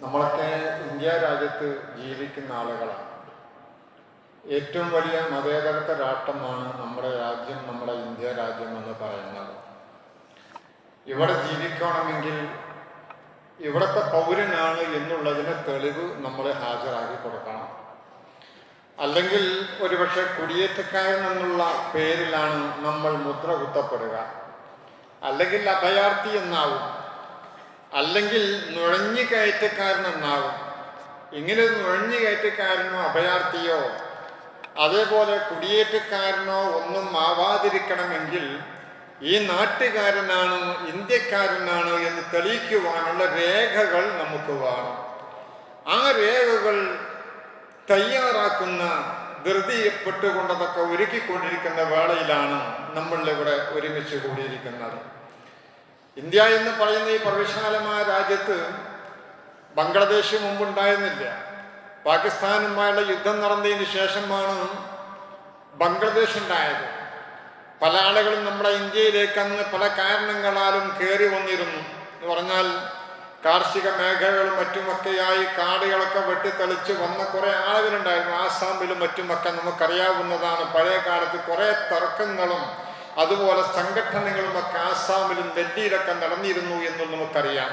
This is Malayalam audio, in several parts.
നമ്മളൊക്കെ ഇന്ത്യ രാജ്യത്ത് ജീവിക്കുന്ന ആളുകളാണ്. ഏറ്റവും വലിയ മതേതരത്വ രാഷ്ട്രമാണ് നമ്മുടെ രാജ്യം നമ്മുടെ ഇന്ത്യ രാജ്യം എന്ന് പറയുന്നത്. ഇവിടെ ജീവിക്കണമെങ്കിൽ ഇവിടുത്തെ പൗരനാണ് എന്നുള്ളതിന് തെളിവ് നമ്മൾ ഹാജരാക്കി കൊടുക്കണം. അല്ലെങ്കിൽ ഒരുപക്ഷെ കുടിയേറ്റക്കാരൻ എന്നുള്ള പേരിലാണ് നമ്മൾ മുദ്ര കുത്തപ്പെടുക. അല്ലെങ്കിൽ അഭയാർത്ഥി എന്നാവും. അല്ലെങ്കിൽ നുഴഞ്ഞു കയറ്റക്കാരനെന്നാവും ഇങ്ങനെ നുഴഞ്ഞു കയറ്റക്കാരനോ അഭയാർത്ഥിയോ അതേപോലെ കുടിയേറ്റക്കാരനോ ഒന്നും ആവാതിരിക്കണമെങ്കിൽ ഈ നാട്ടുകാരനാണ് ഇന്ത്യക്കാരനാണ് എന്ന് തെളിയിക്കുവാനുള്ള രേഖകൾ നമുക്ക് വേണം. ആ രേഖകൾ തയ്യാറാക്കുന്ന ധൃതിപ്പെട്ടുകൊണ്ടതൊക്കെ ഒരുക്കിക്കൊണ്ടിരിക്കുന്ന വേളയിലാണ് നമ്മളിവിടെ ഒരുമിച്ച് കൂടിയിരിക്കുന്നത്. ഇന്ത്യ എന്ന് പറയുന്ന ഈ പ്രവിശാലമായ രാജ്യത്ത് ബംഗ്ലാദേശ് മുമ്പുണ്ടായിരുന്നില്ല. പാകിസ്ഥാനുമായുള്ള യുദ്ധം നടന്നതിന് ശേഷമാണ് ബംഗ്ലാദേശ് ഉണ്ടായത്. പല ആളുകളും നമ്മുടെ ഇന്ത്യയിലേക്ക് അന്ന് പല കാരണങ്ങളാലും കയറി വന്നിരുന്നു. എന്ന് പറഞ്ഞാൽ കാർഷിക മേഖലകളും മറ്റുമൊക്കെയായി കാടുകളൊക്കെ വെട്ടിത്തെളിച്ച് വന്ന കുറേ ആളുകളുണ്ടായിരുന്നു. ആസാമിലും മറ്റുമൊക്കെ നമുക്കറിയാവുന്നതാണ് പഴയ കാലത്ത് കുറേ തർക്കങ്ങളും അതുപോലെ സംഘടനകളും ഒക്കെ ആസാമിലും ഡൽഹിയിലൊക്കെ നടന്നിരുന്നു എന്ന് നമുക്കറിയാം.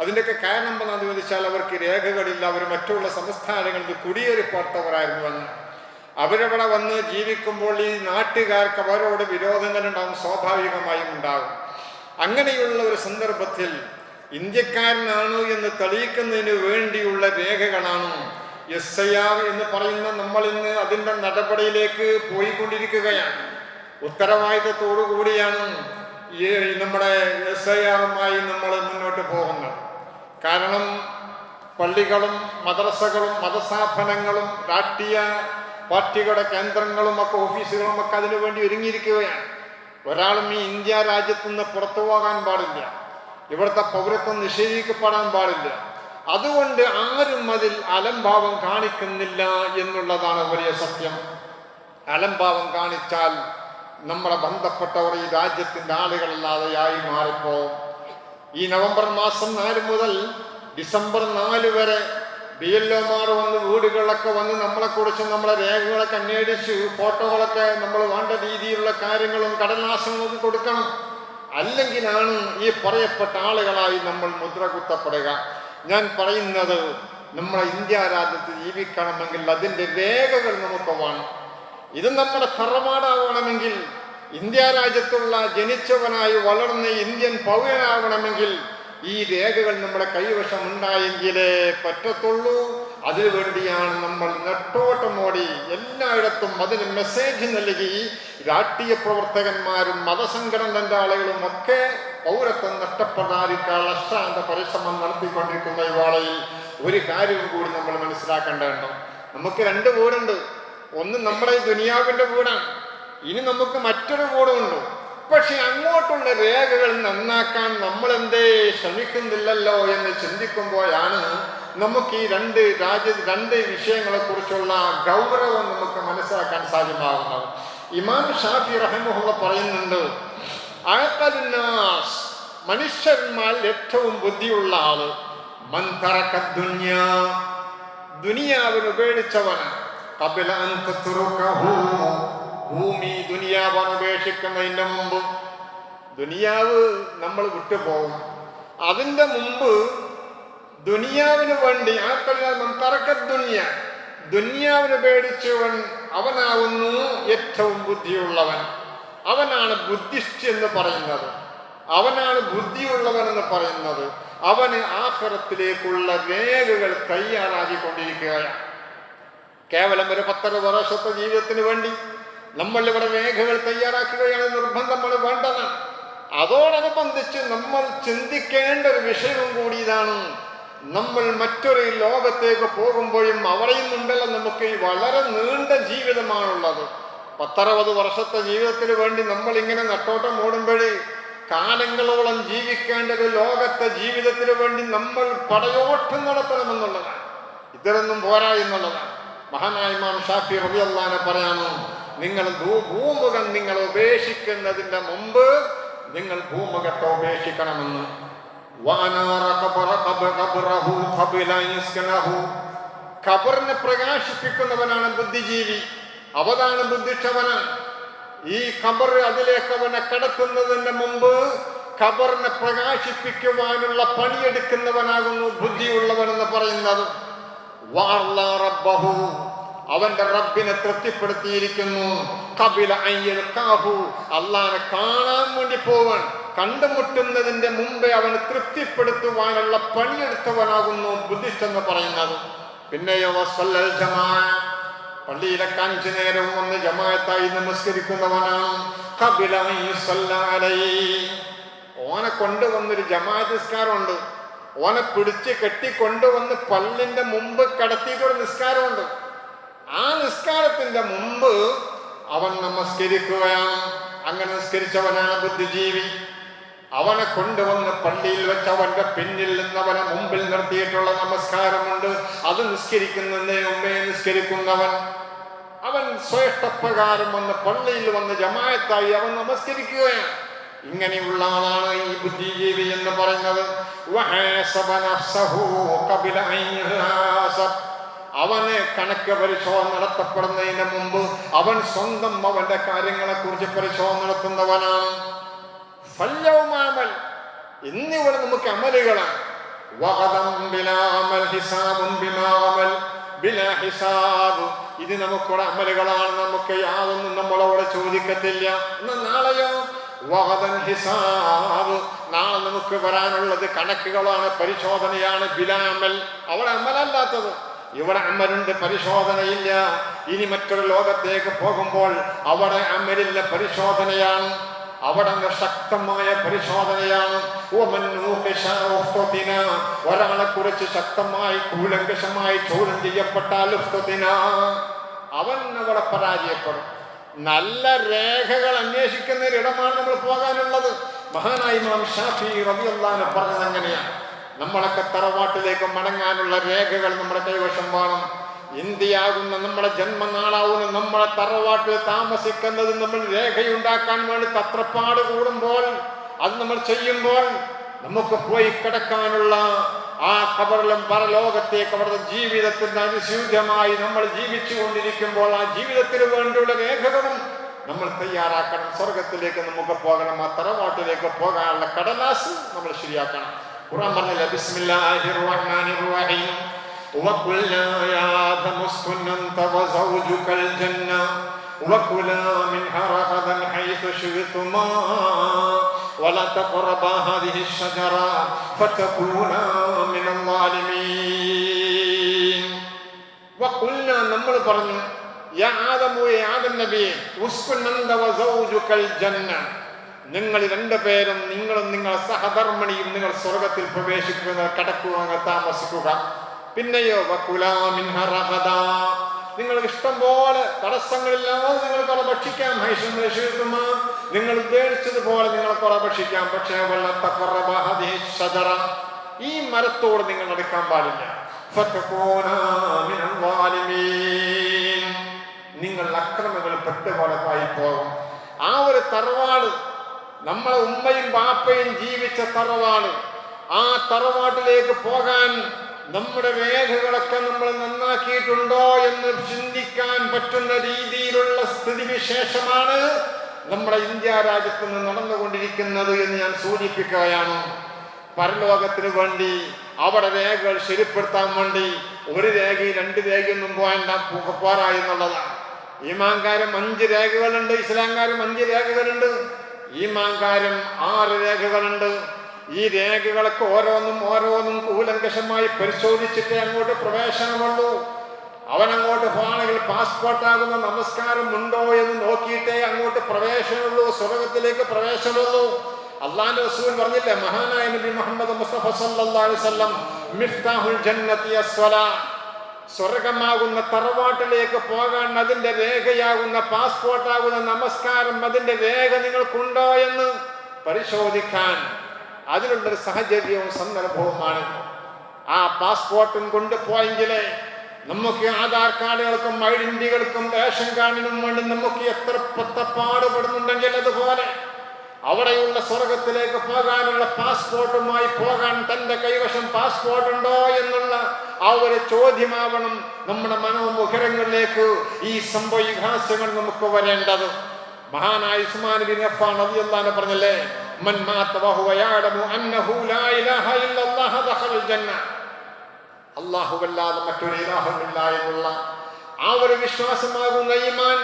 അതിന്റെയൊക്കെ കാരണം എന്താണെന്ന് ചോദിച്ചാൽ അവർക്ക് രേഖകളില്ല. അവർ മറ്റുള്ള സംസ്ഥാനങ്ങളിൽ കുടിയേറി പാർത്തവരായിരുന്നുവെന്ന് അവരവിടെ വന്ന് ജീവിക്കുമ്പോൾ ഈ നാട്ടുകാർക്ക് അവരോട് വിരോധങ്ങളുണ്ടാവും സ്വാഭാവികമായും ഉണ്ടാകും അങ്ങനെയുള്ള ഒരു സന്ദർഭത്തിൽ ഇന്ത്യക്കാരനാണ് എന്ന് തെളിയിക്കുന്നതിന് വേണ്ടിയുള്ള രേഖകളാണ് എസ് ഐ ആർ എന്ന് പറയുന്ന നമ്മൾ ഇന്ന് അതിന്റെ നടപടിയിലേക്ക് പോയിക്കൊണ്ടിരിക്കുകയാണ്. ഉത്തരവാദിത്തത്തോടു കൂടിയാണ് ഈ നമ്മുടെ എസ് ഐ ആറുമായി നമ്മൾ മുന്നോട്ട് പോകുന്നത്. കാരണം പള്ളികളും മദ്രസകളും മതസ്ഥാപനങ്ങളും രാഷ്ട്രീയ പാർട്ടികളുടെ കേന്ദ്രങ്ങളും ഒക്കെ ഓഫീസുകളും ഒക്കെ അതിനു വേണ്ടി ഒരുങ്ങിയിരിക്കുകയാണ്. ഒരാളും ഈ ഇന്ത്യ രാജ്യത്തു നിന്ന് പുറത്തു പോകാൻ പാടില്ല. ഇവിടുത്തെ പൗരത്വം നിഷേധിക്കപ്പെടാൻ പാടില്ല. അതുകൊണ്ട് ആരും അതിൽ അലംഭാവം കാണിക്കുന്നില്ല എന്നുള്ളതാണ് വലിയ സത്യം. അലംഭാവം കാണിച്ചാൽ നമ്മളെ ബന്ധപ്പെട്ടവർ ഈ രാജ്യത്തിന്റെ ആളുകളല്ലാതെയായി മാറിപ്പോ. ഈ നവംബർ മാസം നാല് മുതൽ ഡിസംബർ നാല് വരെ ബി എൽ ഒമാർ വന്ന് വീടുകളിലൊക്കെ വന്ന് നമ്മളെക്കുറിച്ച് നമ്മളെ രേഖകളൊക്കെ അന്വേഷിച്ച് ഫോട്ടോകളൊക്കെ നമ്മൾ വേണ്ട രീതിയിലുള്ള കാര്യങ്ങളും കടലാസങ്ങളും കൊടുക്കണം. അല്ലെങ്കിലാണ് ഈ പറയപ്പെട്ട ആളുകളായി നമ്മൾ മുദ്ര കുത്തപ്പെടുക. ഞാൻ പറയുന്നത് നമ്മളെ ഇന്ത്യ രാജ്യത്ത് ജീവിക്കണമെങ്കിൽ അതിന്റെ രേഖകൾ നമുക്ക് വേണം. ഇത് നമ്മുടെ തറവാടാവണമെങ്കിൽ ഇന്ത്യ രാജ്യത്തുള്ള ജനിച്ചവനായി വളർന്ന് ഇന്ത്യൻ പൗരനാവണമെങ്കിൽ ഈ രേഖകൾ നമ്മുടെ കൈവശം ഉണ്ടായെങ്കിലേ പറ്റത്തുള്ളൂ. അതിനുവേണ്ടിയാണ് നമ്മൾ നെട്ടോട്ടമോടി എല്ലായിടത്തും അതിന് മെസ്സേജ് നൽകി. രാഷ്ട്രീയ പ്രവർത്തകന്മാരും മതസംഘടനന്റെ ആളുകളും ഒക്കെ പൗരത്വം നഷ്ടപ്പെടാതിരിക്കാനുള്ള അശ്രാന്ത പരിശ്രമം നടത്തിക്കൊണ്ടിരിക്കുന്ന ഈ ഒരു കാര്യവും കൂടി നമ്മൾ മനസ്സിലാക്കേണ്ടതുണ്ട്. നമുക്ക് രണ്ട് വീടുണ്ട്. ഒന്ന് നമ്മുടെ ഈ ദുനിയാവിന്റെ വീടാണ്. ഇനി നമുക്ക് മറ്റൊരു വീടുമുണ്ട് പക്ഷെ അങ്ങോട്ടുള്ള രേഖകൾ നന്നാക്കാൻ നമ്മൾ എന്തേ ശ്രമിക്കുന്നില്ലല്ലോ എന്ന് ചിന്തിക്കുമ്പോഴാണ് നമുക്ക് ഈ രണ്ട് രാജ്യ രണ്ട് വിഷയങ്ങളെ കുറിച്ചുള്ള ഗൗരവം നമുക്ക് മനസ്സിലാക്കാൻ സാധ്യമാകുന്നത്. ഇമാം ഷാഫി റഹിമുള്ള പറയുന്നുണ്ട് ആക്കലുന്നാസ് മനുഷ്യന്മാരിൽ ഏറ്റവും ബുദ്ധിയുള്ള ആൾ മന്തറക്ക ദുന്യാ. ദുനിയാവിന് ഉപേക്ഷിച്ചവൻ കപില ഭൂമി ദുനിയാവ് അനുപേക്ഷിക്കുന്നതിന്റെ മുമ്പ് ദുനിയാവ് നമ്മൾ വിട്ടുപോകും. അതിന്റെ മുമ്പ് ദുനിയാവിന് വേണ്ടി ആ കല്യാണം തറക്ക ദുനിയ. ദുനിയാവിന് പേടിച്ചവൻ അവനാവുന്നു ഏറ്റവും ബുദ്ധിയുള്ളവൻ. അവനാണ് ബുദ്ധിസ്റ്റ് എന്ന് പറയുന്നത്. അവനാണ് ബുദ്ധിയുള്ളവൻ എന്ന് പറയുന്നത്. അവന് ആഹ്റത്തിലേക്കുള്ള രേഖകൾ തയ്യാറാക്കിക്കൊണ്ടിരിക്കുകയാണ് കേവലം ഒരു പത്തര വർഷത്തെ ജീവിതത്തിന് വേണ്ടി നമ്മൾ ഇവിടെ രേഖകൾ തയ്യാറാക്കുകയാണ് നമ്മൾ വേണ്ടതാണ്. അതോടനുബന്ധിച്ച് നമ്മൾ ചിന്തിക്കേണ്ട ഒരു വിഷയവും കൂടി ഇതാണ്. നമ്മൾ മറ്റൊരു ലോകത്തേക്ക് പോകുമ്പോഴും അവിടെയും ഉണ്ടല്ലോ നമുക്ക് വളരെ നീണ്ട ജീവിതമാണുള്ളത്. പത്തറുപത് വർഷത്തെ ജീവിതത്തിന് വേണ്ടി നമ്മൾ ഇങ്ങനെ നട്ടോട്ടം ഓടുമ്പോഴേ കാലങ്ങളോളം ജീവിക്കേണ്ട ഒരു ലോകത്തെ ജീവിതത്തിന് വേണ്ടി നമ്മൾ പടയോട്ടം നടത്തണമെന്നുള്ളതാണ്. ഇതിലൊന്നും പോരാ എന്നുള്ളതാണ്. മഹാനായ ഇമാം ഷാഫി റബി അള്ളഹാനെ പറയാനോ നിങ്ങൾ ഭൂമുഖം നിങ്ങൾ ഉപേക്ഷിക്കുന്നതിന്റെ മുമ്പ് നിങ്ങൾ ഭൂമുഖത്തെ ഉപേക്ഷിക്കണമെന്ന്. ഖബറിനെ പ്രകാശിപ്പിക്കുന്നവനാണ് ബുദ്ധിജീവി അവതാണ് ബുദ്ധിക്ഷവനാണ് ഈ ഖബർ അതിലേക്ക് അവനെ കടത്തുന്നതിന് മുമ്പ് ഖബറിനെ പ്രകാശിപ്പിക്കുവാനുള്ള പണിയെടുക്കുന്നവനാകുന്നു ബുദ്ധിയുള്ളവനെന്ന് പറയുന്നത്. വാർല റബ്ബഹു. അവന്റെ റബ്ബിനെ തൃപ്തിപ്പെടുത്തിയിരിക്കുന്നു. കപില അയ്യൽ കാഹു അള്ളാനെ കാണാൻ വേണ്ടി പോവാൻ കണ്ടുമുട്ടുന്നതിന്റെ മുമ്പേ അവന് തൃപ്തിപ്പെടുത്തുവാനുള്ള പണിയെടുത്തവനാകുന്നു ബുദ്ധിസ്റ്റ് എന്ന് പറയുന്നത് പിന്നെയോ വസ്വല്ലൽ ജമാ പള്ളിയിലൊക്കെ അഞ്ചു നേരവും വന്ന് ജമായത്തായി നമസ്കരിക്കുന്നവനാണ് കപില. ഓനെ കൊണ്ടുവന്നൊരു ജമാഅത്ത് ഓനെ പിടിച്ച് കെട്ടി കൊണ്ടുവന്ന് പള്ളിന്റെ മുമ്പ് കടത്തിയിട്ടൊരു നിസ്കാരമുണ്ട്. ആ നിസ്കാരത്തിന്റെ മുമ്പ് അവൻ നമസ്കരിക്കുകയാണ് അങ്ങനെ നിസ്കരിച്ചവനാണ് ബുദ്ധിജീവി. അവനെ കൊണ്ടുവന്ന് പള്ളിയിൽ വെച്ച് അവന്റെ പിന്നിൽ നിന്ന് അവനെ മുമ്പിൽ നിർത്തിയിട്ടുള്ള നമസ്കാരമുണ്ട്. അത് നിസ്കരിക്കുന്നതിന് മുമ്പേ നിസ്കരിക്കുന്നവൻ. അവൻ ശ്രേഷ്ഠപ്രകാരം വന്ന് പള്ളിയിൽ വന്ന് ജമായത്തായി അവൻ നമസ്കരിക്കുകയാണ്. ഇങ്ങനെയുള്ള ആളാണ് ഈ ബുദ്ധിജീവി എന്ന് പറയുന്നത്. അവന് കണക്ക് പരിശോധന നടത്തപ്പെടുന്നതിന് മുമ്പ് അവൻ സ്വന്തം അവന്റെ കാര്യങ്ങളെ കുറിച്ച് പരിശോധന നടത്തുന്നവനാണ്. ഫല്യവുമാമൽ. ഇന്നിവിടെ നമുക്ക് അമലുകളാണ്. ഇത് നമുക്കുള്ള അമലുകളാണ്. നമുക്ക് യാതൊന്നും നമ്മളോട് ചോദിക്കത്തില്ല. എന്നാൽ നാളെയോ? വഹദൻ ഹിസാബ്. നാളെ നമുക്ക് വരാനുള്ളത് കണക്കുകളാണ് പരിശോധനയാണ് ബിലാമൽ. അവിടെ അമലല്ലാത്തത്. ഇവിടെ അമലുണ്ട് പരിശോധനയില്ല. ഇനി മറ്റൊരു ലോകത്തേക്ക് പോകുമ്പോൾ അവിടെ അമലില്ല പരിശോധനയാണ്. അവിടെ ശക്തമായ പരിശോധനയാണ്. ഒരാളെ കുറിച്ച് ശക്തമായി കൂലങ്കഷമായി ചോദ്യം ചെയ്യപ്പെട്ടാൽ. അവൻ അവിടെ പരാജയപ്പെടും. നല്ല രേഖകൾ അന്വേഷിക്കുന്ന ഒരിടമാണ് നമ്മൾ പോകാനുള്ളത്. മഹാനായി മാം ഷാഫി റബിയുള്ള പറഞ്ഞത് അങ്ങനെയാണ്. നമ്മളൊക്കെ തറവാട്ടിലേക്ക് മടങ്ങാനുള്ള രേഖകൾ നമ്മുടെ കൈവശം വേണം. ഇന്ത്യയാകുന്ന നമ്മുടെ ജന്മനാളാവുന്ന നമ്മളെ തറവാട്ടിൽ താമസിക്കുന്നത് നമ്മൾ രേഖയുണ്ടാക്കാൻ വേണ്ടി തത്രപ്പാട് കൂടുമ്പോൾ അത് നമ്മൾ ചെയ്യുമ്പോൾ നമുക്ക് പോയി കിടക്കാനുള്ള ആ കബറിലും പരലോകത്തേക്ക് അവരുടെ ജീവിതത്തിന് അനുസ്യൂതമായി നമ്മൾ ജീവിച്ചു കൊണ്ടിരിക്കുമ്പോൾ ആ ജീവിതത്തിന് വേണ്ടിയുള്ള രേഖകളും നമ്മൾ തയ്യാറാക്കണം. സ്വർഗത്തിലേക്ക് നമുക്ക് പോകണം. ആ തറവാട്ടിലേക്ക് പോകാനുള്ള കടലാസ് നമ്മൾ ശരിയാക്കണം. رمضان بسم الله الرحمن الرحيم. وقلنا يا آدم اسكن أنت وزوجك الجنة. وكلا منها رغدا حيث شئتما. ولا تقربا هذه الشجرة فتكونا من الظالمين. وقلنا نمر برنا يا آدم يا آدم نبي اسكن أنت وزوجك الجنة. നിങ്ങൾ രണ്ടുപേരും നിങ്ങളും നിങ്ങളെ സഹധർമ്മിണിയും നിങ്ങൾ സ്വർഗത്തിൽ പ്രവേശിക്കുന്ന കടക്കുക താമസിക്കുക പിന്നെയോ. നിങ്ങൾക്ക് ഇഷ്ടം പോലെ തടസ്സങ്ങളില്ലാതെ നിങ്ങൾ കുറെ ഭക്ഷിക്കാം ഹൈഷം രക്ഷിക്കുമ നിങ്ങൾ ഉദ്ദേശിച്ചതുപോലെ നിങ്ങൾ കുറെ ഭക്ഷിക്കാം പക്ഷേ ഷജറ. ഈ മരത്തോട് നിങ്ങൾ എടുക്കാൻ പാടില്ല. നിങ്ങൾ അക്രമങ്ങൾ പെട്ടുപോലതായി പോകും ആ ഒരു തറവാട് നമ്മളെ ഉമ്മയും ബാപ്പയും ജീവിച്ച തറവാട്. ആ തറവാട്ടിലേക്ക് പോകാൻ നമ്മുടെ രേഖകളൊക്കെ നമ്മൾ നന്നാക്കിയിട്ടുണ്ടോ എന്ന് ചിന്തിക്കാൻ പറ്റുന്ന രീതിയിലുള്ള സ്ഥിതിവിശേഷമാണ് നമ്മുടെ ഇന്ത്യ രാജ്യത്ത് നിന്ന് നടന്നുകൊണ്ടിരിക്കുന്നത് എന്ന് ഞാൻ സൂചിപ്പിക്കുകയാണ്. പരലോകത്തിന് വേണ്ടി അവിടെ രേഖകൾ ശരിപ്പെടുത്താൻ വേണ്ടി ഒരു രേഖയും രണ്ട് രേഖയൊന്നും പോകേണ്ട പോരാ എന്നുള്ളതാണ്. ഈമാങ്കാരം അഞ്ച് രേഖകളുണ്ട് ഇസ്ലാംകാരും അഞ്ച് രേഖകളുണ്ട്. ഈമാങ്കാരം ആറ് രേഖകളുണ്ട്. ഈ രേഖകളൊക്കെ ഓരോന്നും ഓരോന്നും കൂലങ്കശമായി പരിശോധിച്ചിട്ടേ അങ്ങോട്ട് പ്രവേശനമുള്ളൂ. അവൻ അങ്ങോട്ട് പോകണമെങ്കിൽ പാസ്പോർട്ടാകുന്ന നമസ്കാരം ഉണ്ടോ എന്ന് നോക്കിയിട്ടേ അങ്ങോട്ട് പ്രവേശനമുള്ളൂ സ്വർഗത്തിലേക്ക് പ്രവേശനമുള്ളൂ. അള്ളാന്റെ റസൂൽ പറഞ്ഞില്ലേ മഹാനായ നബി മുഹമ്മദ് മുസ്തഫ സല്ലല്ലാഹു അലൈഹി വസല്ലം മിഫ്താഹുൽ ജന്നതി അസ്വലാ. സ്വർഗമാകുന്ന തറവാട്ടിലേക്ക് പോകാൻ അതിന്റെ രേഖയാകുന്ന പാസ്പോർട്ടാകുന്ന നമസ്കാരം അതിന്റെ രേഖ നിങ്ങൾക്കുണ്ടോ എന്ന് പരിശോധിക്കാൻ അതിനുള്ളൊരു സാഹചര്യവും സന്ദർഭവുമാണ്. ആ പാസ്പോർട്ടും കൊണ്ടുപോയെങ്കിലേ നമുക്ക് ആധാർ കാർഡുകൾക്കും ഐഡന്റിറ്റികൾക്കും റേഷൻ കാർഡിനും വേണ്ടി നമുക്ക് എത്ര പത്തപ്പാടുപെടുന്നുണ്ടെങ്കിൽ അതുപോലെ അവിടെയുള്ള സ്വർഗത്തിലേക്ക് പോകാനുള്ള പാസ്പോർട്ടുമായി പോകാൻ തന്റെ കൈവശം പാസ്പോർട്ട് ഉണ്ടോ എന്നുള്ള ആ ഒരു ചോദ്യമാവണം നമ്മുടെ മനോമുഖരങ്ങളിലേക്ക് ഈ സംഭവവികാസങ്ങൾ നമുക്ക് വരേണ്ടത്. മഹാനായ ഉസ്മാൻ ബിൻ അഫ്ഫാൻ റളിയല്ലാഹു പറഞ്ഞല്ലേ മൻ മാത വഹുവ യഅലമു അന്നഹു ലാ ഇലാഹ ഇല്ലല്ലാഹു ദഖലൽ ജന്ന അല്ലാഹുവല്ലാതെ മറ്റൊരു ഇലാഹുമില്ല എന്നുള്ള ആ ഒരു വിശ്വാസമാകുന്ന ഈമാൻ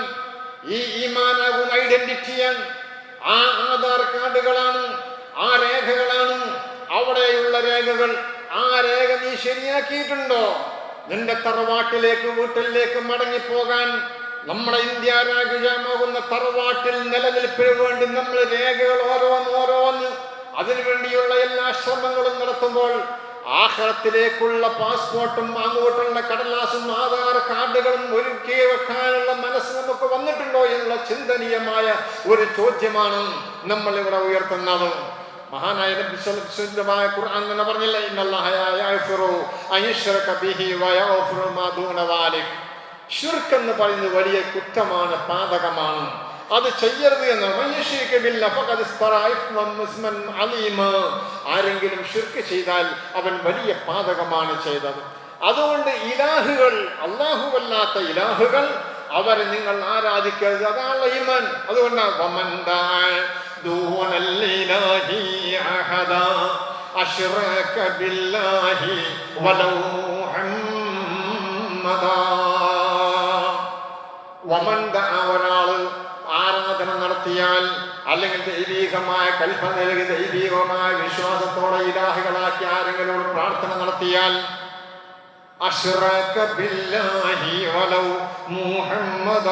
ഈ ഈമാനാകുന്ന ഐഡന്റിറ്റിയാണ് ആ ആധാർ കാർഡുകളാണ് ആ രേഖകളാണ്. അവിടെയുള്ള രേഖകൾ ആ രേഖ നീ ശരിയാക്കിയിട്ടുണ്ടോ? നിന്റെ തറവാട്ടിലേക്ക് വീട്ടിലേക്ക് മടങ്ങിപ്പോകാൻ നമ്മുടെ ഇന്ത്യ രാജ്യമാകുന്ന തറവാട്ടിൽ നിലനിൽപ്പിന് വേണ്ടി നമ്മൾ രേഖകൾ ഓരോന്ന് ഓരോന്ന് അതിനുവേണ്ടിയുള്ള എല്ലാ ശ്രമങ്ങളും നടത്തുമ്പോൾ ആഹ്റത്തിലേക്കുള്ള പാസ്പോർട്ടും അങ്ങോട്ടുള്ള കടലാസും ആധാർ കാർഡുകളും ഒരുക്കി വെക്കാനുള്ള മനസ്സ് നമുക്ക് വന്നിട്ടുണ്ടോ എന്നുള്ള ചിന്തനീയമായ ഒരു ചോദ്യമാണ് നമ്മൾ ഇവിടെ ഉയർത്തുന്നത്. മഹാനായ വസല്ലമായ ഖുർആൻ എന്ന് പറഞ്ഞില്ലേ ഇന്നല്ലാഹ എന്ന് പറയുന്നത് വലിയ കുറ്റമാണ് പാതകമാണ്. അത് ചെയ്യരുത് എന്ന്. ആരെങ്കിലും ഷിർക്ക് ചെയ്താൽ അവൻ വലിയ പാതകമാണ് ചെയ്തത്. അതുകൊണ്ട് ഇലാഹുകൾ അള്ളാഹുവല്ലാത്ത ഇലാഹുകൾ അവരെ നിങ്ങൾ ആരാധിക്കരുത്. അതാണ് ഈമാൻ. അതുകൊണ്ടാണ് ഒരാൾ ആരാധന നടത്തിയാൽ അല്ലെങ്കിൽ ദൈവീകമായ കൽപ്പന നൽകി ദൈവീകമായ വിശ്വാസത്തോടെ ഇലാഹികളാക്കി ആരെങ്കിലും പ്രാർത്ഥന നടത്തിയാൽ അഷ്റക ബില്ലാഹി വലൗ മുഹമ്മദ.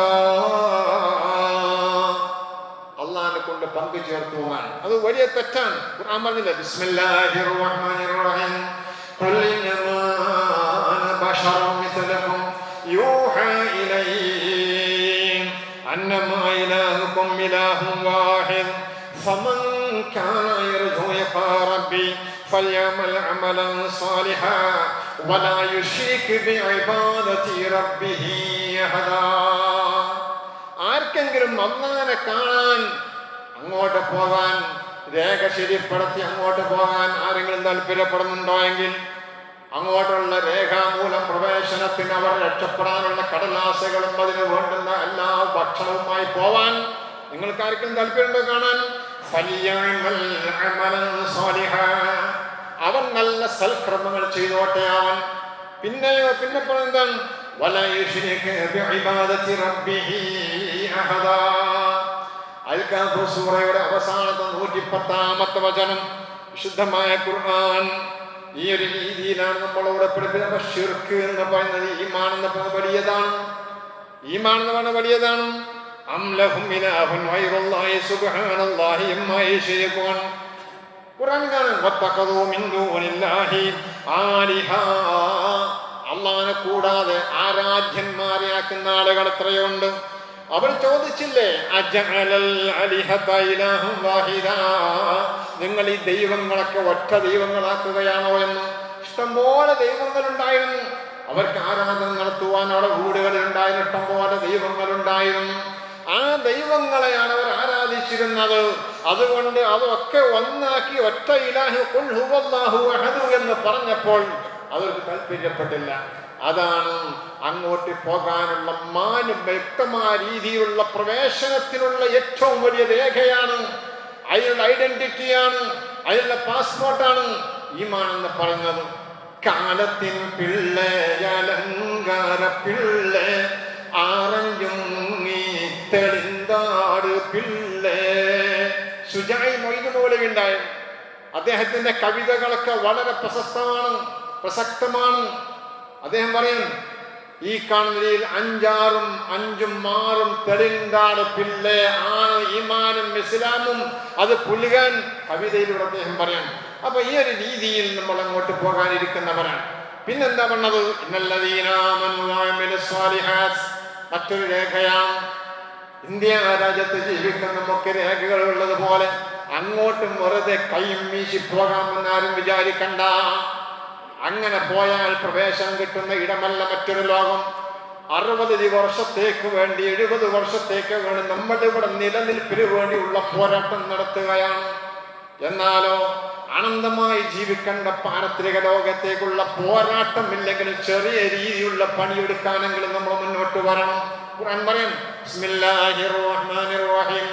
അള്ളാഹിനെ കൊണ്ട് പങ്കു ചേർത്തു എന്നാണ് അത് വലിയ തെറ്റാണ്. ഖുർആൻ പറഞ്ഞില്ല? ബിസ്മില്ലാഹിർ റഹ്മാനിർ റഹീം. ഖുൽ فمن كان يرجو لقاء ربي فليعمل عملا صالحا ولا يشرك بعبادة ربه أحدا ആർക്കെങ്കിലും അള്ളാനെ കാണാൻ അങ്ങോട്ട് പോകാൻ രേഖ ശരിപ്പെടുത്തി അങ്ങോട്ട് പോകാൻ ആരെങ്കിലും താല്പര്യപ്പെടുന്നുണ്ടോ എങ്കിൽ അങ്ങോട്ടുള്ള രേഖാമൂലം പ്രവേശനത്തിന് അവർ രക്ഷപ്പെടാനുള്ള കടലാസകളും അതിന് വേണ്ടുന്ന എല്ലാ ഭക്ഷണവുമായി പോവാൻ നിങ്ങൾക്ക് ആർക്കും താല്പര്യമുണ്ടോ കാണാൻ ഫല്യഅമൽ അമലൻ സാലിഹാ. അവൻ നല്ല സൽക്രമങ്ങൾ ചെയ്തോട്ടെ അവൻ. പിന്നെയോ പിന്നെ അൽകാഫ് സൂറയുടെ അവസാനത്തെ നൂറ്റി പത്താമത്തെ വചനം വിശുദ്ധമായ ഖുർആൻ. ഈ ഒരു രീതിയിലാണ് നമ്മളോട് പഠിപ്പിക്കുന്നത് എന്ന് പറയുന്നത്. ഈമാൻ എന്ന് വലിയതാണ്. ഈമാൻ എന്ന് വലിയതാണ്. ഖുർആൻ കൂടാതെ ആരാധ്യന്മാരെ ആക്കുന്ന ആളുകൾ എത്രയുണ്ട്? അവർ ചോദിച്ചില്ലേ നിങ്ങൾ ഈ ദൈവങ്ങളൊക്കെ ഒറ്റ ദൈവങ്ങളാക്കുകയാണോ എന്ന്? ഇഷ്ടംപോലെ ദൈവങ്ങളുണ്ടായിരുന്നു. അവർക്ക് ആരാധന നടത്തുവാൻ അവിടെ വീടുകളിലുണ്ടായിരുന്നു ഇഷ്ടംപോലെ ദൈവങ്ങളുണ്ടായിരുന്നു. ആ ദൈവങ്ങളെയാണ് അവർ ആരാധിച്ചിരുന്നത്. അതുകൊണ്ട് അതൊക്കെ ഒന്നാക്കി ഒറ്റ ഇലാഹു ഖുൽ ഹുവല്ലാഹു അഹദു എന്ന് പറഞ്ഞപ്പോൾ അവർക്ക് താല്പര്യപ്പെട്ടില്ല അതാണ് അങ്ങോട്ട് പോകാനുള്ള മാനും വ്യക്തമായ രീതിയിലുള്ള പ്രവേശനത്തിനുള്ള ഏറ്റവും വലിയ രേഖയാണ്. അയാളുടെ ഐഡന്റിറ്റിയാണ്. അയാളുടെ പാസ്പോർട്ടാണ്. ഈമാണെന്ന് പറയുന്നത് കാലത്തിൻ പിള്ളേ അലങ്കാര പിള്ളേ തെളിന്താട് പിള്ളേ. സുജായി മൊയ്ത് മൂലമുണ്ടായി അദ്ദേഹത്തിന്റെ കവിതകളൊക്കെ വളരെ പ്രശസ്തമാണ് പ്രസക്തമാണ്. അദ്ദേഹം പറയും ഈ കാണുന്നതിൽ അഞ്ചാറും അഞ്ചും മാറും തെളിന്താട് പിള്ളേ ആണ് ഈമാനും ഇസ്ലാമും. അത് പുലികാൻ കവിതയിലൂടെ അദ്ദേഹം പറയാം അപ്പൊ ഈ ഒരു രീതിയിൽ നമ്മൾ അങ്ങോട്ട് പോകാനിരിക്കുന്നവരാണ്. പിന്നെന്താ പറഞ്ഞത്? മറ്റൊരു രേഖയാണ് ഇന്ത്യ രാജ്യത്ത് ജീവിക്കുന്ന നമുക്ക് രേഖകൾ ഉള്ളതുപോലെ അങ്ങോട്ടും വെറുതെ കൈയും വീശി പോകാമെന്നാരും വിചാരിക്കണ്ട. അങ്ങനെ പോയാൽ പ്രവേശനം കിട്ടുന്ന ഇടമല്ല മറ്റൊരു ലോകം. അറുപത് വർഷത്തേക്ക് വേണ്ടി എഴുപത് വർഷത്തേക്ക് വേണ്ടി നമ്മുടെ ഇവിടെ നിലനിൽപ്പിന് വേണ്ടിയുള്ള പോരാട്ടം നടത്തുകയാണ്. എന്നാലോ ആനന്ദമായി ജീവിക്കേണ്ട പാരത്രിക ലോകത്തേക്കുള്ള പോരാട്ടം ഇല്ലെങ്കിലും ചെറിയ രീതിയിലുള്ള പണിയെടുക്കാനെങ്കിലും നമ്മൾ മുന്നോട്ട് വരണം. ഖുർആൻ പറയും ബിസ്മില്ലാഹിർ റഹ്മാനിർ റഹീം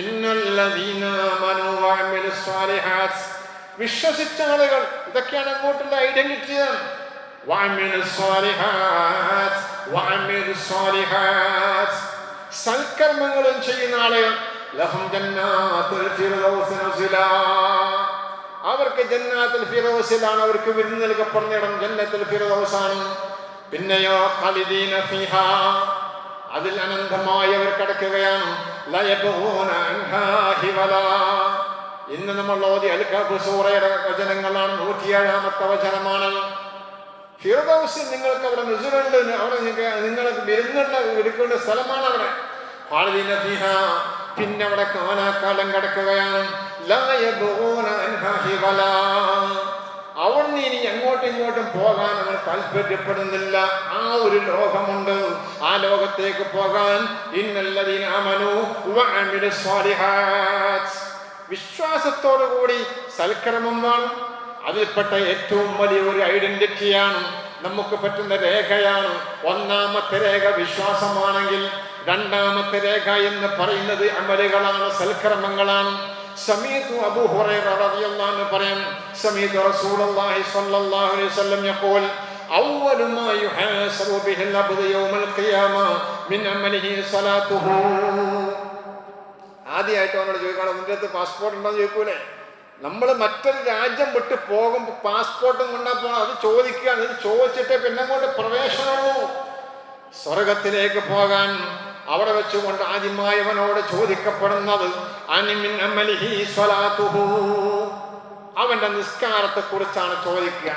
ഇന്നല്ലദീന ആമനു വഅമിലു സാലിഹാത്ത് വിശ്വസിച്ച ആളുകൾ ഇതൊക്കെയാണ് അങ്ങോട്ടുള്ള ഐഡന്റിറ്റി. വഅമിലു സാലിഹാത്ത് വഅമിലു സാലിഹാത്ത് സൽക്കർമ്മങ്ങളും ചെയ്യുന്ന ആളുകൾ ലഹും ജന്നാത്തുൽ ഫിർദൗസ് നസിലാ. അവർക്ക് ജന്നാത്തുൽ ഫിറോസിലാണ് അവർക്ക് വിരുന്ന് നൽകപ്പെടുന്ന ഇടം ജന്നത്തുൽ ഫിറോസാണ് പിന്നെയോ ഖാലിദീന ഫിഹാ. അതിൽ അനന്തമായി അവർ കിടക്കുകയാണ്. ഇന്ന് നമ്മൾ ഓതി അൽക്കബ് സൂറയുടെ വചനങ്ങളാണ് നൂറ്റിയേഴാമത്തെ വചനമാണ്. ഫിറദൗസിൽ നിങ്ങൾക്ക് അവിടെ നുസുലുണ്ട്. അവിടെ നിങ്ങൾക്ക് വിരുന്നുള്ള എടുക്കേണ്ട സ്ഥലമാണ് അവിടെ. പിന്നെ അവിടെ കാലാകാലം കിടക്കുകയാണ്. അവിടുന്ന് ഇനി അങ്ങോട്ടും ഇങ്ങോട്ടും പോകാൻ അവർ താല്പര്യപ്പെടുന്നില്ല. ആ ഒരു ലോകമുണ്ട്. ആ ലോകത്തേക്ക് പോകാൻ ഇന്നല്ലതീന വിശ്വാസത്തോടുകൂടി സൽക്രമം വേണം. അതിൽപ്പെട്ട ഏറ്റവും വലിയ ഒരു ഐഡന്റിറ്റിയാണ് നമുക്ക് പറ്റുന്ന രേഖയാണ്. ഒന്നാമത്തെ രേഖ വിശ്വാസമാണെങ്കിൽ രണ്ടാമത്തെ രേഖ എന്ന് പറയുന്നത് അമലുകളാണ് സൽക്കർമ്മങ്ങളാണ്. സമീതു അബൂ ഹുറൈറ റളിയല്ലാഹു അൻഹു പറയും സമീതു റസൂലുള്ളാഹി സ്വല്ലല്ലാഹു അലൈഹി വസല്ലം യഖൂൽ أول ما يحاسب به العبد يوم القيامة من عمله صلاته ആദ്യമായിട്ട് അവനോട് ചോദിക്കണം നിന്റെ അടുത്ത് പാസ്പോർട്ട് ഉണ്ടോ എന്ന് ചോദിക്കൂലേ നമ്മൾ മറ്റൊരു രാജ്യം വിട്ട് പോകുമ്പോൾ പാസ്പോർട്ടും കൊണ്ടാ പോകണം അത് ചോദിക്കുകയാണ് ഇത് ചോദിച്ചിട്ടേ പിന്നെ അങ്ങോട്ട് പ്രവേശനമുള്ളൂ സ്വർഗത്തിലേക്ക് പോകാൻ അവിടെ വെച്ചുകൊണ്ട് ആദ്യമായവനോട് ചോദിക്കപ്പെടുന്നത് അവന്റെ നിസ്കാരത്തെ കുറിച്ചാണ് ചോദിക്കുക.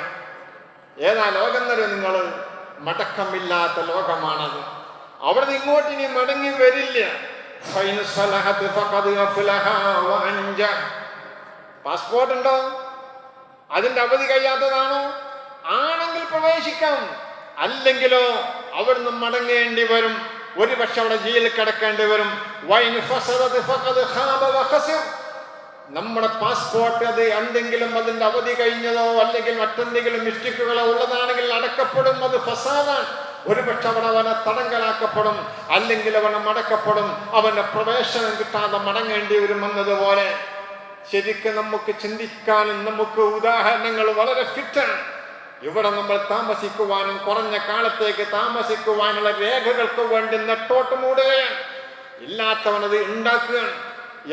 ഏതാ ലോകം തരും നിങ്ങൾ? മടക്കമില്ലാത്ത ലോകമാണത്. അവിടെ നിന്ന് ഇങ്ങോട്ട് ഇനി മടങ്ങി വരില്ല. പാസ്പോർട്ട് ഉണ്ടോ? അതിന്റെ അവധി കഴിയാത്തതാണോ? ആണെങ്കിൽ പ്രവേശിക്കാം. അല്ലെങ്കിലോ അവിടുന്ന് മടങ്ങേണ്ടി വരും. ഒരു പക്ഷെ അവിടെ ജയിലിൽ കിടക്കേണ്ടി വരും. നമ്മുടെ പാസ്പോർട്ട് അത് എന്തെങ്കിലും അതിന്റെ അവധി കഴിഞ്ഞതോ അല്ലെങ്കിൽ മറ്റെന്തെങ്കിലും മിസ്റ്റേക്കുകളോ ഉള്ളതാണെങ്കിൽ അടക്കപ്പെടും. അത് ഫസാദാണ്. ഒരുപക്ഷെ അവൻ അവനെ തടങ്കലാക്കപ്പെടും. അല്ലെങ്കിൽ അവനെ മടക്കപ്പെടും. അവന്റെ പ്രവേശനം കിട്ടാതെ മടങ്ങേണ്ടി വരും എന്നതുപോലെ. ശരിക്കും നമുക്ക് ചിന്തിക്കാനും നമുക്ക് ഉദാഹരണങ്ങൾ വളരെ ഫിറ്റാണ് ഇവിടെ നമ്മൾ താമസിക്കുവാനും കുറഞ്ഞ കാലത്തേക്ക് താമസിക്കുവാനുള്ള രേഖകൾക്ക് വേണ്ടി നെട്ടോട്ട് മൂടുകയാണ്. ഇല്ലാത്തവനത് ഉണ്ടാക്കുകയാണ്.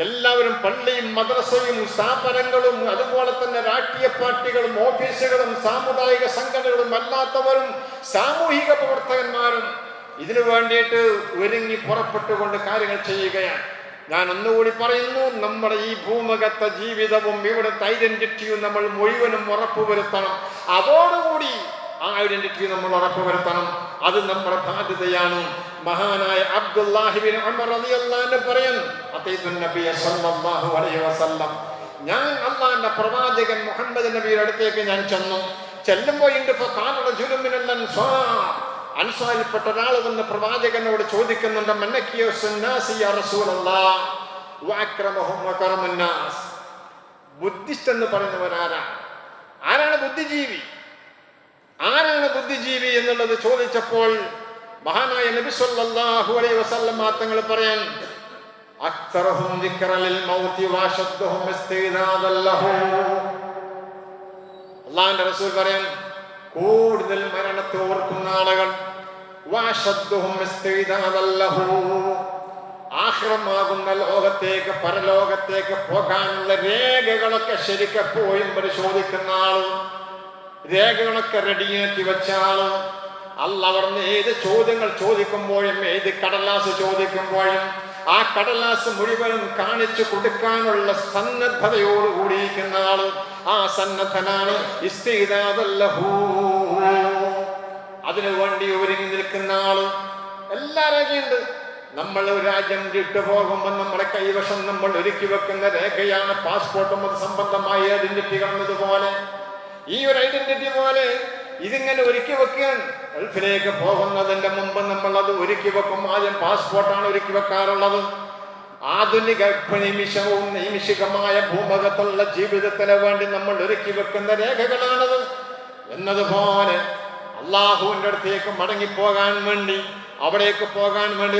എല്ലാവരും പള്ളിയും മദ്രസയും സ്ഥാപനങ്ങളും അതുപോലെ തന്നെ രാഷ്ട്രീയ പാർട്ടികളും ഓഫീസുകളും സാമുദായിക സംഘടനകളും അല്ലാത്തവരും സാമൂഹിക പ്രവർത്തകന്മാരും ഇതിനു വേണ്ടിയിട്ട് ഒരുങ്ങി പുറപ്പെട്ടുകൊണ്ട് കാര്യങ്ങൾ ചെയ്യുകയാണ്. ഞാൻ ഒന്നുകൂടി പറയുന്നു നമ്മുടെ ഈ ഭൂമുഖത്തെ ജീവിതവും ഇവിടുത്തെ ഐഡന്റിറ്റിയും നമ്മൾ മുഴുവനും ഉറപ്പുവരുത്തണം. അതോടുകൂടി ആ ഐഡന്റിറ്റി നമ്മൾ ഉറപ്പുവരുത്തണം. അത് നമ്മുടെ ബാധ്യതയാണ്. മഹാനായ അബ്ദുല്ലാഹിബിൻ ഉമർ റളിയല്ലാഹു പറയുന്നു നബിയ സല്ലല്ലാഹു അലൈഹി വസല്ലം. ഞാൻ അള്ളാഹിന്റെ പ്രവാചകൻ മുഹമ്മദ് നബിയുടെ അടുത്തേക്ക് ഞാൻ ചെന്നു. ചെല്ലുമ്പോൾ ഉണ്ട് അൻസാരിൽപ്പെട്ട ഒരാൾ വന്ന് പ്രവാചകനോട് ചോദിക്കുന്നുണ്ട് ബുദ്ധിസ്റ്റ് എന്ന് പറയുന്നവർ ആരാണ് ബുദ്ധിജീവി? ആരാണ് ബുദ്ധിജീവി എന്നുള്ളത് ചോദിച്ചപ്പോൾ മഹാനായ നബി സല്ലല്ലാഹു അലൈഹി വസല്ലം തങ്ങൾ പറയാൻ അക്തറഹും ദിക്റലിൽ മൗതി വഅശദ്ദുഹും ഇസ്തിദാദൻ ലഹു. അള്ളാഹിന്റെ റസൂൽ പറയാൻ കൂടുതൽ മരണത്തെ ഓർക്കുന്ന ആളുകൾ ആഹ്റമാകുന്ന ലോകത്തേക്ക് പരലോകത്തേക്ക് പോകാനുള്ള രേഖകളൊക്കെ ശരിക്കും പോയും പരിശോധിക്കുന്ന ആളും രേഖകളൊക്കെ റെഡിയാക്കി വെച്ച ആളും അല്ല അവിടുന്ന് ഏത് ചോദ്യങ്ങൾ ചോദിക്കുമ്പോഴും ഏത് കടലാസ് ചോദിക്കുമ്പോഴും ആ കടലാസ് മുഴുവനും കാണിച്ചു കൊടുക്കാനുള്ള സന്നദ്ധതയോട് കൂടിയിരിക്കുന്ന ആളും ആ സന്നദ്ധനാണ് ഇസ്തിദാദല്ലഹൂ. ആൾ എല്ലാ രേഖയുണ്ട് നമ്മൾ രാജ്യം വിട്ടു പോകുമ്പോൾ നമ്മുടെ കൈവശം നമ്മൾ ഒരുക്കി വെക്കുന്ന രേഖയാണ് പാസ്പോർട്ടും അത് സംബന്ധമായ ഐഡന്റിറ്റി കാണുന്നത് പോലെ. ഈ ഒരു ഐഡന്റിറ്റി പോലെ ഇതിങ്ങനെ ഒരുക്കി വെക്കാൻ ഗൾഫിലേക്ക് പോകുന്നതിന്റെ മുമ്പ് നമ്മൾ അത് ഒരുക്കി വെക്കും. ആദ്യം പാസ്പോർട്ടാണ് ഒരുക്കി വെക്കാറുള്ളത്. ആധുനിക നിമിഷവും നിമിഷികമായ ഭൂമുഖത്തുള്ള ജീവിതത്തിന് വേണ്ടി നമ്മൾ ഒരുക്കി വെക്കുന്ന രേഖകളാണത്. എന്നതുപോലെ അള്ളാഹുവിന്റെ അടുത്തേക്ക് മടങ്ങിപ്പോകാൻ വേണ്ടി അവിടേക്ക് പോകാൻ വേണ്ടി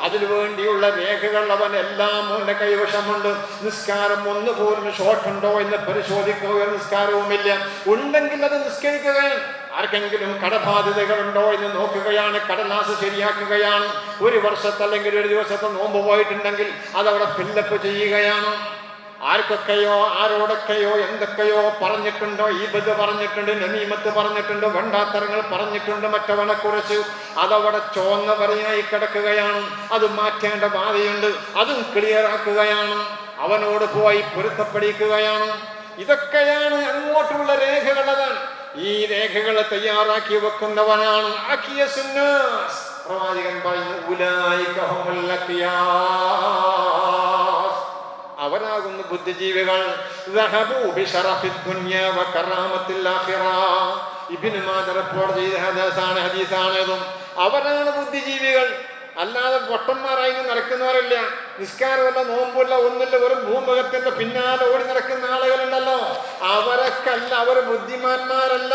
അതിനു വേണ്ടിയുള്ള രേഖകൾ അവൻ എല്ലാം അവന്റെ കൈവശമുണ്ട്. നിസ്കാരം ഒന്ന് ഒന്നുപോലും ഷോട്ടുണ്ടോ എന്ന് പരിശോധിക്കുക നിസ്കാരവുമില്ല. ഉണ്ടെങ്കിൽ അത് നിസ്കരിക്കുകയാണ് ആർക്കെങ്കിലും കടബാധ്യതകൾ ഉണ്ടോ എന്ന് നോക്കുകയാണ് കടലാസ് ശരിയാക്കുകയാണ്. ഒരു വർഷത്തല്ലെങ്കിൽ ഒരു ദിവസത്തെ നോമ്പ് പോയിട്ടുണ്ടെങ്കിൽ അതവിടെ ഫില്ലപ്പ് ചെയ്യുകയാണ്. ആർക്കൊക്കെയോ ആരോടൊക്കെയോ എന്തൊക്കെയോ പറഞ്ഞിട്ടുണ്ടോ ഈ ബദ് പറഞ്ഞിട്ടുണ്ട് നമീമത്ത് പറഞ്ഞിട്ടുണ്ട് വെണ്ടാത്തരങ്ങൾ പറഞ്ഞിട്ടുണ്ട് മറ്റവനെ കുറിച്ച്. അതവിടെ ചോന്ന വരയായി കിടക്കുകയാണ്. അത് മാറ്റേണ്ട ബാധയുണ്ട്. അതും ക്ലിയർ ആക്കുകയാണ്. അവനോട് പോയി പൊരുത്തപ്പെടിക്കുകയാണ്. ഇതൊക്കെയാണ് അങ്ങോട്ടുള്ള രേഖകളതാണ് ഈ രേഖകൾ തയ്യാറാക്കി വെക്കുന്നവനാണ് പ്രവാചകൻ പറയുന്നു ബുദ്ധിജീവികൾ. റിപ്പോർട്ട് ചെയ്ത ഹദീസാണ് ഹദീസാണേതും. അവരാണ് ബുദ്ധിജീവികൾ. അല്ലാതെ പൊട്ടന്മാരായി നടക്കുന്നവരല്ല. നിസ്കാരമല്ല നോമ്പല്ല ഒന്നില്ല വെറും ഭൂമുഖത്തിന്റെ പിന്നാലെ ഓടി നടക്കുന്ന ആളുകളുണ്ടല്ലോ. അവരൊക്കെല്ല അവർ ബുദ്ധിമാന്മാരല്ല.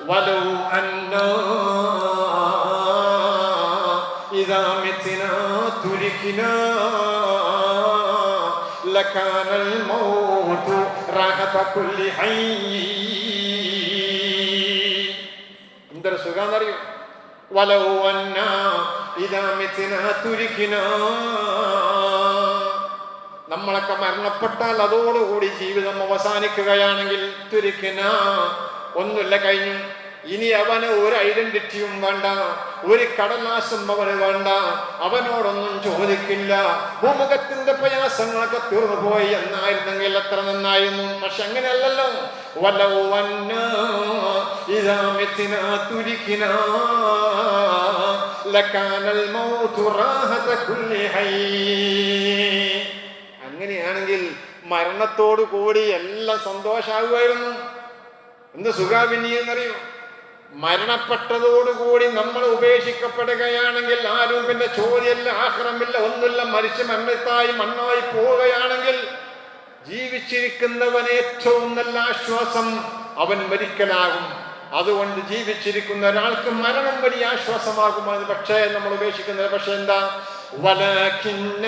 വലോ അന്നോ ഇതാമിത്തിനാ തുരിക്കിനാ لكان الموت راحة كل حي എന്തൊരു സുഖാന്നറിയോ വലൗ അന്ന ഇതാ മിഥിന തുരിക്കിന നമ്മളൊക്കെ മരണപ്പെട്ടാൽ അതോടുകൂടി ജീവിതം അവസാനിക്കുകയാണെങ്കിൽ തുരിക്കിന ഒന്നുമില്ല കഴിഞ്ഞു ഇനി അവന് ഒരു ഐഡന്റിറ്റിയും വേണ്ട ഒരു കടനാശം അവന് വേണ്ട. അവനോടൊന്നും ചോദിക്കില്ല. ഭൂമുഖത്തിന്റെ പ്രയാസങ്ങളൊക്കെ തീർന്നുപോയി. എന്നായിരുന്നെങ്കിൽ എത്ര നന്നായിരുന്നു. പക്ഷെ അങ്ങനെയല്ലല്ലോ. വല്ല വന്ന ഇതാ മിഥിന തുരിക്കിന. അങ്ങനെയാണെങ്കിൽ മരണത്തോടു കൂടി എല്ലാം സന്തോഷാകുമായിരുന്നു. എന്ത് സുഖാഭിന്നറിയോ മരണപ്പെട്ടതോടുകൂടി നമ്മൾ ഉപേക്ഷിക്കപ്പെടുകയാണെങ്കിൽ ആരും പിന്നെ ചോദ്യമില്ല ആഹ്റമില്ല ഒന്നുമില്ല മരിച്ച് മരണത്തായി മണ്ണായി പോവുകയാണെങ്കിൽ ജീവിച്ചിരിക്കുന്നവൻ ഏറ്റവും നല്ല ആശ്വാസം അവൻ മരിക്കലാകും. അതുകൊണ്ട് ജീവിച്ചിരിക്കുന്ന ഒരാൾക്ക് മരണം വലിയ ആശ്വാസമാകുമെന്ന് പക്ഷേ നമ്മൾ ഉപേക്ഷിക്കുന്നത് പക്ഷെ എന്താ? വലഖിന്ന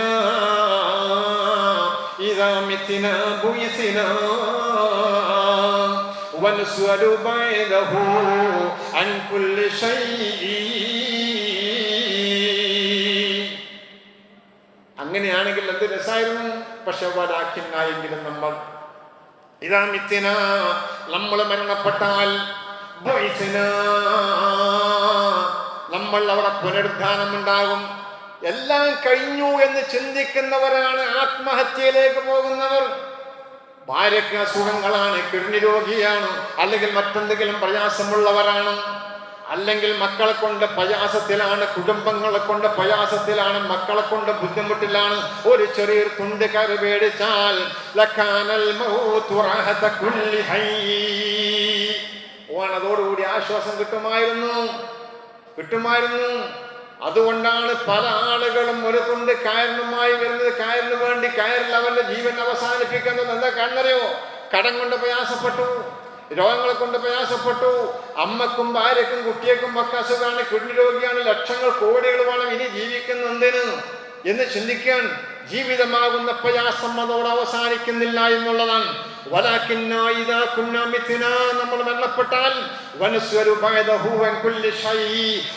ഇതാ മിഥിന ബുയിസിന ونسأل بعده عن كل شيء അങ്ങനെയാണെങ്കിൽ എന്ത് രസമായിരുന്നു പക്ഷെ വടാക്കിന്നായെങ്കിലും നമ്മൾ ഇതാ മിത്തിന നമ്മൾ മരണപ്പെട്ടാൽ ബുഇസ്ന. നമ്മൾ അവിടെ പുനരുദ്ധാനം ഉണ്ടാകും എല്ലാം കഴിഞ്ഞു എന്ന് ചിന്തിക്കുന്നവരാണ് ആത്മഹത്യയിലേക്ക് പോകുന്നവർ ഭാര്യയ്ക്ക് അസുഖങ്ങളാണ് കിഡ്നി രോഗിയാണ് അല്ലെങ്കിൽ മറ്റെന്തെങ്കിലും പ്രയാസമുള്ളവരാണ് അല്ലെങ്കിൽ മക്കളെ കൊണ്ട് പ്രയാസത്തിലാണ് കുടുംബങ്ങളെ കൊണ്ട് പ്രയാസത്തിലാണ് മക്കളെ കൊണ്ട് ബുദ്ധിമുട്ടിലാണ്. ഒരു ചെറിയ തുണ്ട് കറി പേടിച്ചാൽ അതോടുകൂടി ആശ്വാസം കിട്ടുമായിരുന്നു. കിട്ടുമായിരുന്നു. അതുകൊണ്ടാണ് പല ആളുകളും ഒരു തുണ്ട് കയറിനുമായി വരുന്നത്. കയറിന് വേണ്ടി കയറിൽ അവന്റെ ജീവൻ അവസാനിപ്പിക്കുന്നത് എന്താ കണ്ണറിയോ കടം കൊണ്ട് പ്രയാസപ്പെട്ടു. രോഗങ്ങളെ കൊണ്ട് പ്രയാസപ്പെട്ടു. അമ്മക്കും ഭാര്യക്കും കുട്ടിയേക്കും ഒക്കെ അസുഖമാണ്. കിഡ്നി രോഗിയാണ്. ലക്ഷങ്ങൾ കോടികൾ വേണം ഇനി ജീവിക്കുന്ന എന്തിന് എന്ന് ചിന്തിക്കാൻ ജീവിതമാകുന്ന പ്രയാസം അതോട് അവസാനിക്കുന്നില്ല എന്നുള്ളതാണ് നമ്മൾ മരണപ്പെട്ടാൽ.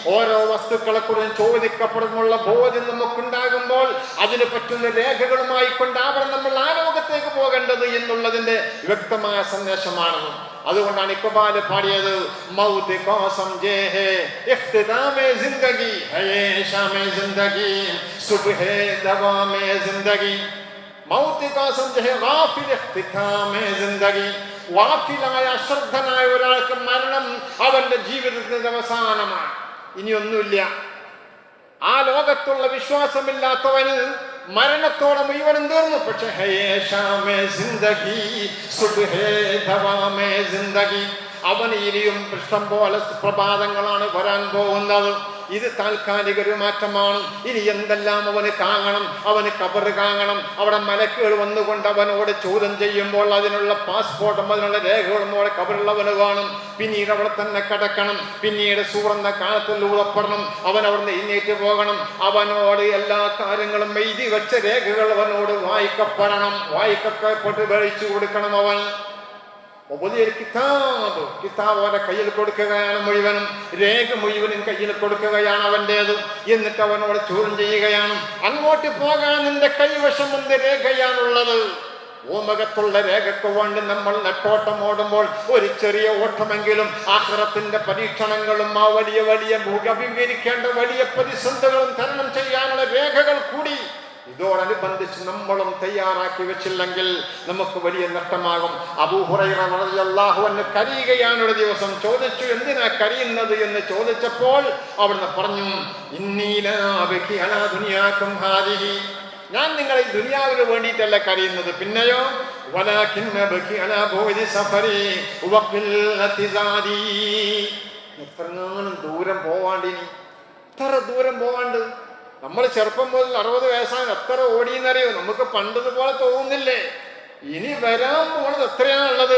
ഓരോ വസ്തുക്കളെ കുറിച്ച് ചോദിക്കപ്പെടുന്നുള്ള ബോധ്യം നമുക്കുണ്ടാകുമ്പോൾ അതിന് പറ്റുന്ന രേഖകളുമായി കൊണ്ടാവണം നമ്മൾ ആ ലോകത്തേക്ക് പോകേണ്ടത് എന്നുള്ളതിന്റെ വ്യക്തമായ സന്ദേശമാണ് അതുകൊണ്ടാണ് ഇക്കബാൽ പാടിയത്. മൗത്ത് കോ ജേ ഹേ ഇഖ്തിദാമേ ജിന്ദഗി ഹയേഷാമേ ജിന്ദഗി സുബ്ഹേ ദവാമേ ജിന്ദഗി. മൗത്ത് കോ ജേ ഗാഫിൽ ഇഖ്തിദാമേ ജിന്ദഗി. വാക്കിലായ അശ്രദ്ധനായ ഒരാൾക്ക് മരണം അവന്റെ ജീവിതത്തിന്റെ അവസാനമാണ്. ഇനിയൊന്നുമില്ല. ആ ലോകത്തുള്ള വിശ്വാസമില്ലാത്തവന് മരണത്തോടെ മുഴുവനും തീർന്നു പക്ഷെ ഹേ ഷാമേ സിന്ദഗി സുബ്ഹേ ധവാമേ സിന്ദഗി അവന് ഇനിയും ഇഷ്ടം പോലെ സുപ്രഭാതങ്ങളാണ് വരാൻ പോകുന്നത്. ഇത് താൽക്കാലിക ഒരു മാറ്റമാണ്. ഇനി എന്തെല്ലാം അവന് കാണണം? അവന് കബർ കാണണം. അവിടെ മലക്കുകൾ വന്നുകൊണ്ട് അവനോട് ചോദ്യം ചെയ്യുമ്പോൾ അതിനുള്ള പാസ്പോർട്ടും അതിനുള്ള രേഖകളും അവിടെ കബറുള്ളവന് കാണും. പിന്നീട് അവിടെ തന്നെ കിടക്കണം. പിന്നീട് സൂറന്ന കാലത്തിൽ ഊടപ്പെടണം അവൻ അവിടുന്ന് എഴുന്നേറ്റ് പോകണം. അവനോട് എല്ലാ കാര്യങ്ങളും എഴുതി വെച്ച രേഖകൾ അവനോട് വായിക്കപ്പെടണം. വായിക്കപ്പെട്ട് വെളിച്ചു കൊടുക്കണം അവൻ. കിതാബ് കിതാബ് അവന്റെ കയ്യിൽ കൊടുക്കുകയാണ് മുഴുവനും. രേഖ മുഴുവനും കയ്യിൽ കൊടുക്കുകയാണ് അവന്റേത്. എന്നിട്ട് അവനോട് ചോദ്യം ചെയ്യുകയാണ് അങ്ങോട്ട് പോകാൻ നിന്റെ കൈവശം എന്ത് രേഖയാണുള്ളത്? ഭൂമകത്തുള്ള രേഖയ്ക്ക് വേണ്ടി നമ്മൾ നെട്ടോട്ടം ഓടുമ്പോൾ ഒരു ചെറിയ ഓട്ടമെങ്കിലും ആഹ്റത്തിന്റെ പരീക്ഷണങ്ങളും ആ വലിയ വലിയ അഭിമുഖീകരിക്കേണ്ട വലിയ പ്രതിസന്ധികളും തരണം ചെയ്യാനുള്ള രേഖകൾ കൂടി ഇതോടനുബന്ധിച്ച് നമ്മളും തയ്യാറാക്കി വെച്ചില്ലെങ്കിൽ നമുക്ക് വലിയ നഷ്ടമാകും. അബൂഹുറൈറിയാഹുവന് കരയുകയാണ് ഒരു ദിവസം. ചോദിച്ചു എന്തിനാ കരയുന്നത്? എന്ന് ചോദിച്ചപ്പോൾ അവിടുന്ന് പറഞ്ഞു ഞാൻ നിങ്ങളെ ദുനിയാവിന് വേണ്ടിയിട്ടല്ല കരയുന്നത്. പിന്നെയോ ദൂരം പോവാണ്ടിനി എത്ര ദൂരം പോവാണ്ട് നമ്മൾ ചെറുപ്പം മുതൽ അറുപത് വയസ്സാണ് എത്ര ഓടിയെന്നറിയോ? നമുക്ക് പണ്ടതുപോലെ തോന്നുന്നില്ലേ? ഇനി വരാൻ പോണത് എത്രയാണുള്ളത്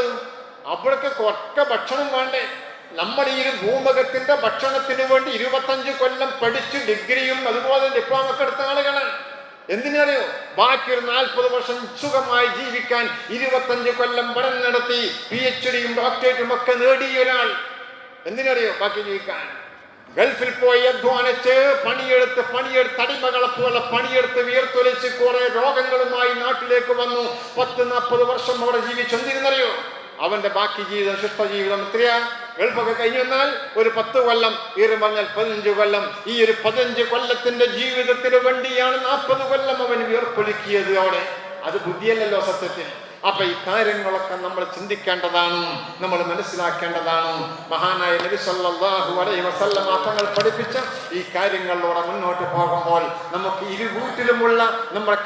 അവിടേക്ക് കൊക്ക ഭക്ഷണം വേണ്ടേ? നമ്മൾ ഈ ഒരു ഭൂമുഖത്തിന്റെ ഭക്ഷണത്തിന് വേണ്ടി ഇരുപത്തഞ്ച് കൊല്ലം പഠിച്ച് ഡിഗ്രിയും അതുപോലെ ഡിപ്ലോമ ഒക്കെ എടുത്ത ആളുകളാണ്. എന്തിനറിയോ? ബാക്കി ഒരു നാൽപ്പത് വർഷം സുഖമായി ജീവിക്കാൻ ഇരുപത്തഞ്ച് കൊല്ലം പഠനം നടത്തി പി എച്ച് ഡിയും ഡോക്ടറേറ്റും ഒക്കെ നേടിയ ഒരാൾ. എന്തിനറിയോ? ബാക്കി ജീവിക്കാൻ. ഗൾഫിൽ പോയി അധ്വാനിച്ച് പണിയെടുത്ത് പണിയെടുത്ത് അടിമകളെ പോലെ പണിയെടുത്ത് വിയർത്തൊലിച്ച് കുറെ രോഗങ്ങളുമായി നാട്ടിലേക്ക് വന്നു. പത്ത് നാൽപ്പത് വർഷം അവിടെ ജീവിച്ചെന്തിരുന്നറിയോ? അവന്റെ ബാക്കി ജീവിതം ശിഷ്ട ജീവിതം എത്രയാ? ഗൾഫൊക്കെ കഴിഞ്ഞു വന്നാൽ ഒരു പത്ത് കൊല്ലം ഈറ് പറഞ്ഞാൽ പതിനഞ്ച് കൊല്ലം. ഈ ഒരു പതിനഞ്ച് കൊല്ലത്തിന്റെ ജീവിതത്തിന് വേണ്ടിയാണ് നാൽപ്പത് കൊല്ലം അവൻ വിയർപ്പൊലുക്കിയത് അവിടെ. അത് ബുദ്ധിയല്ലല്ലോ സത്യത്തിൽ. അപ്പൊ ഈ കാര്യങ്ങളൊക്കെ നമ്മൾ ചിന്തിക്കേണ്ടതാണ് നമ്മൾ മനസ്സിലാക്കേണ്ടതാണ്. മഹാനായ നബി സല്ലല്ലാഹു അലൈഹി വസല്ലം പഠിപ്പിച്ച ഈ കാര്യങ്ങളിലൂടെ മുന്നോട്ട് പോകുമ്പോൾ നമുക്ക് ഇരുകൂട്ടിലുമുള്ള നമ്മുടെ